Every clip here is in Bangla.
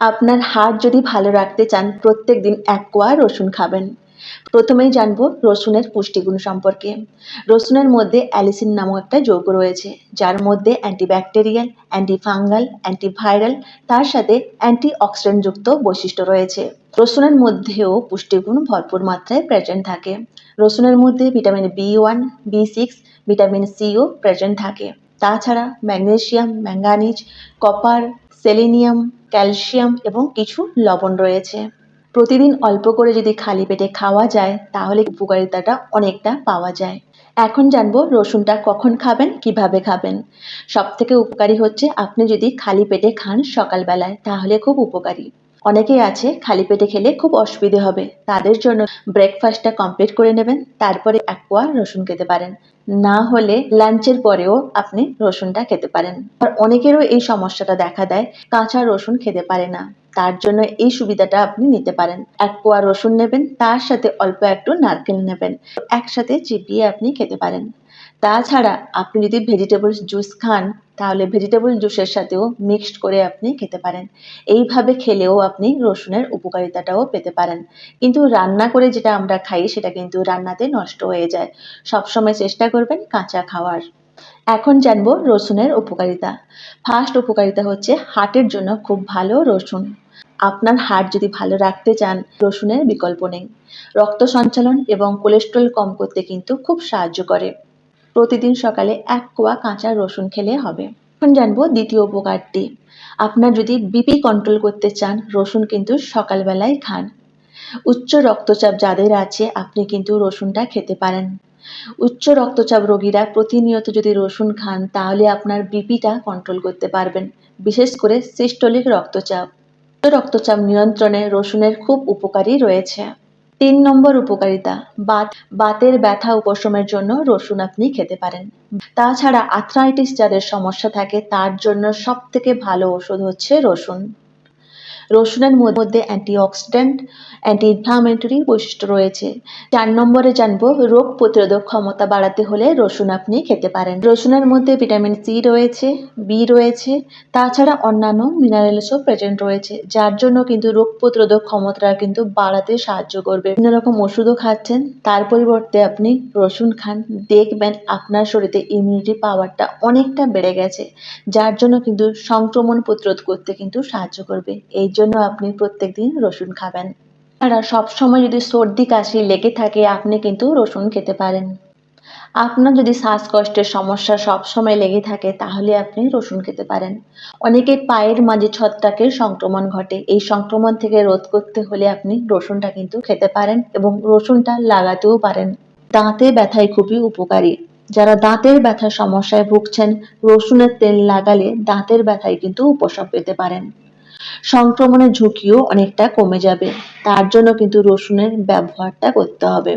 আপনার হার্ট যদি ভালো রাখতে চান, প্রত্যেক দিন এক কোয়া রসুন খাবেন। প্রথমেই জানব রসুনের পুষ্টিগুণ সম্পর্কে। রসুনের মধ্যে অ্যালিসিন নামক একটা যৌগ রয়েছে, যার মধ্যে অ্যান্টিব্যাকটেরিয়াল, অ্যান্টিফাঙ্গাল, অ্যান্টিভাইরাল, তার সাথে অ্যান্টিঅক্সিডেন্টযুক্ত বৈশিষ্ট্য রয়েছে। রসুনের মধ্যেও পুষ্টিগুণ ভরপুর মাত্রায় প্রেজেন্ট থাকে। রসুনের মধ্যে vitamin B one B six vitamin CO present থাকে। তাছাড়া magnesium manganese copper selenium, calcium এবং কিছু লবণ রয়েছে। প্রতিদিন অল্প করে যদি খালি পেটে খাওয়া যায়, তাহলে উপকারিতাটা অনেকটা পাওয়া যায়। এখন জানব রসুনটা কখন খাবেন, কীভাবে খাবেন। সব থেকে উপকারী হচ্ছে আপনি যদি খালি পেটে খান সকালবেলায়, তাহলে খুব উপকারী। অনেকেই আছে খালি পেটে খেলে খুব অসুবিধে হবে। তাদের জন্য ব্রেকফাস্টটা কমপ্লিট করে নেবেন, তারপরে এক কোয়া রসুন খেতে পারেন। না হলে লাঞ্চের পরেও আপনি রসুনটা খেতে পারেন। আর অনেকেরও এই সমস্যাটা দেখা দেয়, কাঁচা রসুন খেতে পারে না। তার জন্য এই সুবিধাটা আপনি নিতে পারেন। এক কোয়া রসুন নেবেন, তার সাথে অল্প একটু নারকেল নেবেন। একসাথে চিপিয়ে আপনি খেতে পারেন। তাছাড়া আপনি যদি ভেজিটেবলস জুস খান, তাহলে ভেজিটেবল জুসের সাথেও মিক্সড করে আপনি খেতে পারেন। এইভাবে খেলেও আপনি রসুনের উপকারিতাটাও পেতে পারেন। কিন্তু রান্না করে যেটা আমরা খাই, সেটা কিন্তু রান্নাতে নষ্ট হয়ে যায়। সবসময় চেষ্টা করবেন কাঁচা খাওয়ার। এখন জানব রসুনের উপকারিতা। ফার্স্ট উপকারিতা হচ্ছে হার্টের জন্য খুব ভালো রসুন। আপনার হার্ট যদি ভালো রাখতে চান, রসুনের বিকল্প নেই। রক্ত সঞ্চালন এবং কোলেস্ট্রল কম করতে কিন্তু খুব সাহায্য করে। প্রতিদিন সকালে এক কোয়া কাঁচা রসুন খেলে হবে। এখন জানব দ্বিতীয় উপকারটি। আপনার যদি বিপি কন্ট্রোল করতে চান, রসুন কিন্তু সকালবেলায় খান। উচ্চ রক্তচাপ যাদের আছে, আপনি কিন্তু রসুনটা খেতে পারেন। উচ্চ রক্তচাপ রোগীরা প্রতিনিয়ত যদি রসুন খান, তাহলে আপনার বিপিটা কন্ট্রোল করতে পারবেন, বিশেষ করে সিস্টোলিক রক্তচাপ। রক্তচাপ নিয়ন্ত্রণে রসুনের খুব উপকারী রয়েছে। তিন নম্বর উপকারিতা, বাত, বাতের ব্যথা উপশমের জন্য রসুন আপনি খেতে পারেন। তাছাড়া আর্থ্রাইটিস যাদের সমস্যা থাকে, তার জন্য সব থেকে ভালো ওষুধ হচ্ছে রসুন। রসুনের মধ্যে অ্যান্টিঅক্সিডেন্ট অ্যান্টি ইনফ্লামেটরি বৈশিষ্ট্য রয়েছে। চার নম্বরে জানব রোগ প্রতিরোধক ক্ষমতা বাড়াতে হলে রসুন আপনি খেতে পারেন। রসুনের মধ্যে ভিটামিন সি রয়েছে, বি রয়েছে, তাছাড়া অন্যান্য মিনারেলসও প্রেজেন্ট রয়েছে, যার জন্য কিন্তু রোগ প্রতিরোধক ক্ষমতা কিন্তু বাড়াতে সাহায্য করবে। বিভিন্ন রকম ওষুধও খাচ্ছেন, তার পরিবর্তে আপনি রসুন খান, দেখবেন আপনার শরীরে ইমিউনিটি পাওয়ারটা অনেকটা বেড়ে গেছে, যার জন্য কিন্তু সংক্রমণ প্রতিরোধ করতে কিন্তু সাহায্য করবে। এই জন্য আপনি প্রত্যেক দিন রসুন খাবেন। আর সবসময় যদি সর্দি, কাশি লেগে থাকে, আপনি কিন্তু রসুন খেতে পারেন। আপনার যদি শ্বাসকষ্টের সমস্যা সবসময় লেগে থাকে, তাহলে আপনি রসুন খেতে পারেন। অনেকে পায়ের মাঝে ছত্রাকের সংক্রমণ ঘটে। এই সংক্রমণ থেকে রোধ করতে হলে আপনি রসুনটা কিন্তু খেতে পারেন এবং রসুনটা লাগাতেও পারেন। দাঁতে ব্যথায় খুবই উপকারী। যারা দাঁতের ব্যথার সমস্যায় ভুগছেন, রসুনের তেল লাগালে দাঁতের ব্যথায় কিন্তু উপশম পেতে পারেন। সংক্রমণের ঝুঁকিও অনেকটা কমে যাবে। তার জন্য কিন্তু রসুনের ব্যবহারটা করতে হবে।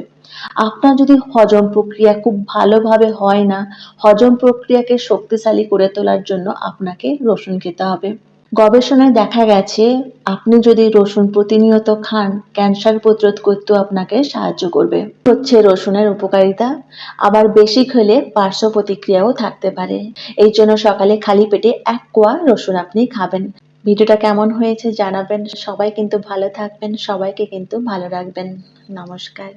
আপনার যদি হজম প্রক্রিয়া খুব ভালোভাবে হয় না, হজম প্রক্রিয়াকে শক্তিশালী করে তোলার জন্য আপনাকে রসুন খেতে হবে। গবেষণায় দেখা গেছে, আপনি যদি রসুন প্রতিনিয়ত খান, ক্যান্সার প্রতিরোধ করতেও আপনাকে সাহায্য করবে। হচ্ছে রসুনের উপকারিতা। আবার বেশি খেলে পার্শ্ব প্রতিক্রিয়াও থাকতে পারে। এই জন্য সকালে খালি পেটে এক কোয়া রসুন আপনি খাবেন। ভিডিওটা কেমন হয়েছে জানাবেন। সবাই কিন্তু ভালো থাকবেন সবাইকে কিন্তু ভালো রাখবেন। নমস্কার।